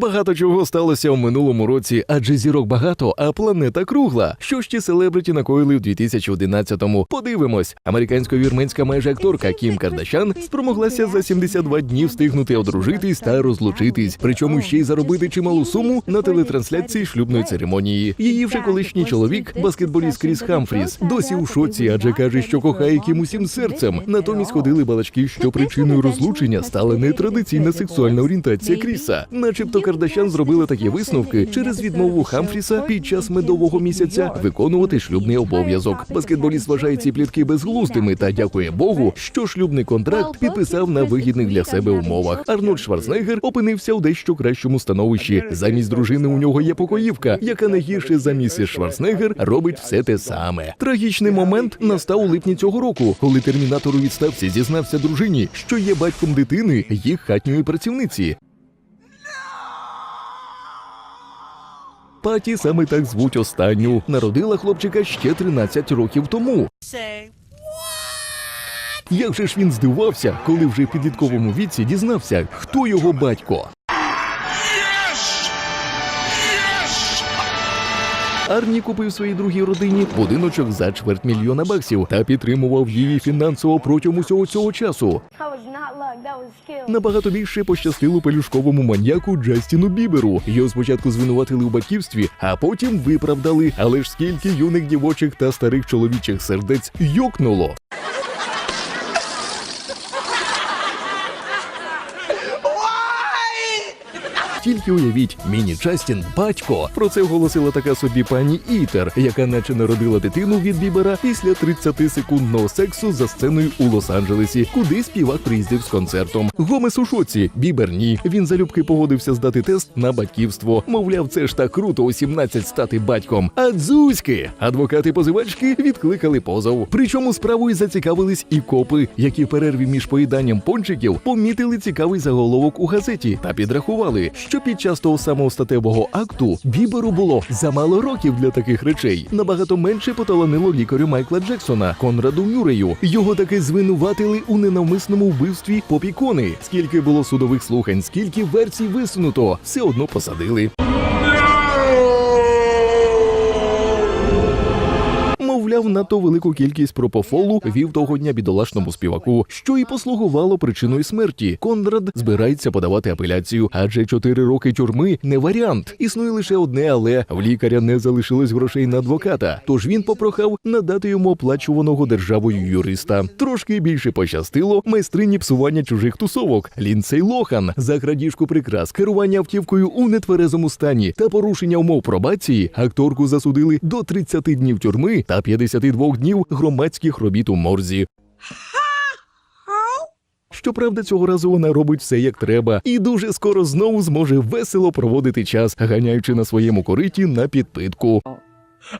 Багато чого сталося у минулому році, адже зірок багато, а планета кругла. Що ж ті селебриті накоїли в 2011-му? Подивимось. Американсько-вірменська майже акторка Кім Кардашян спромоглася за 72 дні встигнути одружитись та розлучитись, причому ще й заробити чималу суму на телетрансляції шлюбної церемонії. Її вже колишній чоловік, баскетболіст Кріс Хамфріс, досі у шоці, адже каже, що кохає Кім усім серцем. Натомість ходили балачки, що причиною розлучення стала нетрадиційна сексуальна орієнтація Кріса. Начебто Кардашян зробила такі висновки через відмову Хамфріса під час медового місяця виконувати шлюбний обов'язок. Баскетболіст вважає ці плітки безглуздими та дякує Богу, що шлюбний контракт підписав на вигідних для себе умовах. Арнольд Шварценеггер опинився у дещо кращому становищі. Замість дружини у нього є покоївка, яка не гірше за місіс Шварценеггер робить все те саме. Трагічний момент настав у липні цього року, коли термінатор у відставці зізнався дружині, що є батьком дитини їх хатньої працівниці. Паті саме так звуть останню. Народила хлопчика ще 13 років тому. Як же ж він здивувався, коли вже в підлітковому віці дізнався, хто його батько. Арні купив своїй другій родині будиночок за чверть мільйона баксів та підтримував її фінансово протягом усього цього часу. Набагато більше пощастило пелюшковому маньяку Джастіну Біберу. Його спочатку звинуватили у батьківстві, а потім виправдали. Але ж скільки юних дівочих та старих чоловічих сердець йокнуло. Тільки уявіть, міні Джастін батько. Про це оголосила така собі пані Ітер, яка наче народила дитину від Бібера після 30 секундного сексу за сценою у Лос-Анджелесі, куди співак приїздив з концертом. Гомес у шоці. Бібер ні. Він залюбки погодився здати тест на батьківство. Мовляв, це ж так круто у 17 стати батьком. А дзузьки! Адвокати позивачки відкликали позов. Причому справою зацікавились і копи, які в перерві між поїданням пончиків помітили цікавий заголовок у газеті та підрахували, що під час того самого статевого акту Біберу було замало років для таких речей. Набагато менше поталанило лікарю Майкла Джексона Конраду Мюрею. Його таки звинуватили у ненавмисному вбивстві попікони. Скільки було судових слухань, скільки версій висунуто, все одно посадили. Мовляв, надто велику кількість пропофолу вів того дня бідолашному співаку, що і послугувало причиною смерті. Конрад збирається подавати апеляцію, адже чотири роки тюрми не варіант. Існує лише одне, але в лікаря не залишилось грошей на адвоката. Тож він попрохав надати йому оплачуваного державою юриста. Трошки більше пощастило майстрині псування чужих тусовок Лінцей Лохан за крадіжку прикрас, керування автівкою у нетверезому стані та порушення умов пробації. Акторку засудили до 30 днів тюрми та 52 днів громадських робіт у морзі. Щоправда, цього разу вона робить все як треба, і дуже скоро знову зможе весело проводити час, ганяючи на своєму кориті на підпитку.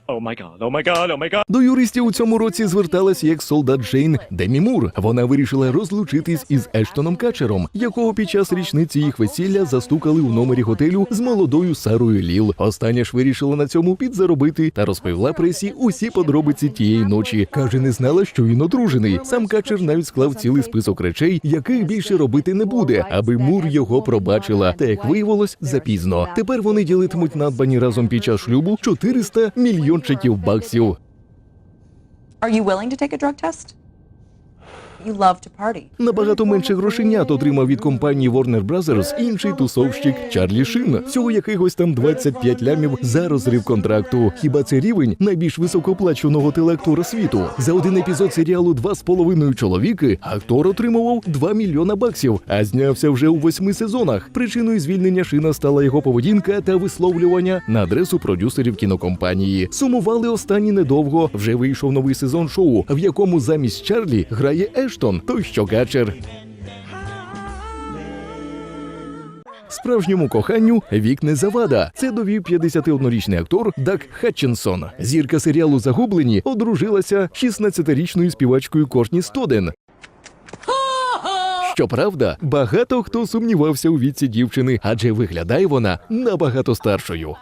Oh my god. До юристів у цьому році зверталась як солдат Джейн Демі Мур. Вона вирішила розлучитись із Ештоном Качером, якого під час річниці їх весілля застукали у номері готелю з молодою Сарою Ліл. Остання ж вирішила на цьому підзаробити та розповіла пресі усі подробиці тієї ночі. каже, не знала, що він одружений. Сам Качер навіть склав цілий список речей, яких більше робити не буде, аби Мур його пробачила. Та як виявилось, запізно. Тепер вони ділитимуть надбані разом під час шлюбу 400 мільйончиків баксів. Are you willing to take a drug test? Набагато менше грошенят отримав від компанії Warner Brothers інший тусовщик Чарлі Шин. Всього якихось там 25 лямів за розрив контракту. Хіба це рівень найбільш високооплачуваного телеактора світу? За один епізод серіалу «Два з половиною чоловіки актор отримував 2 мільйона баксів, а знявся вже у восьми сезонах. Причиною звільнення шина стала його поведінка та висловлювання на адресу продюсерів кінокомпанії. Сумували останні недовго. Вже вийшов новий сезон шоу, в якому замість Чарлі грає Ештон, той що качер. Справжньому коханню вік не завада. Це довів 51-річний актор Дак Хатчинсон. Зірка серіалу Загублені одружилася 16-річною співачкою Кортні Стоден. Щоправда, багато хто сумнівався у віці дівчини, адже виглядає вона набагато старшою.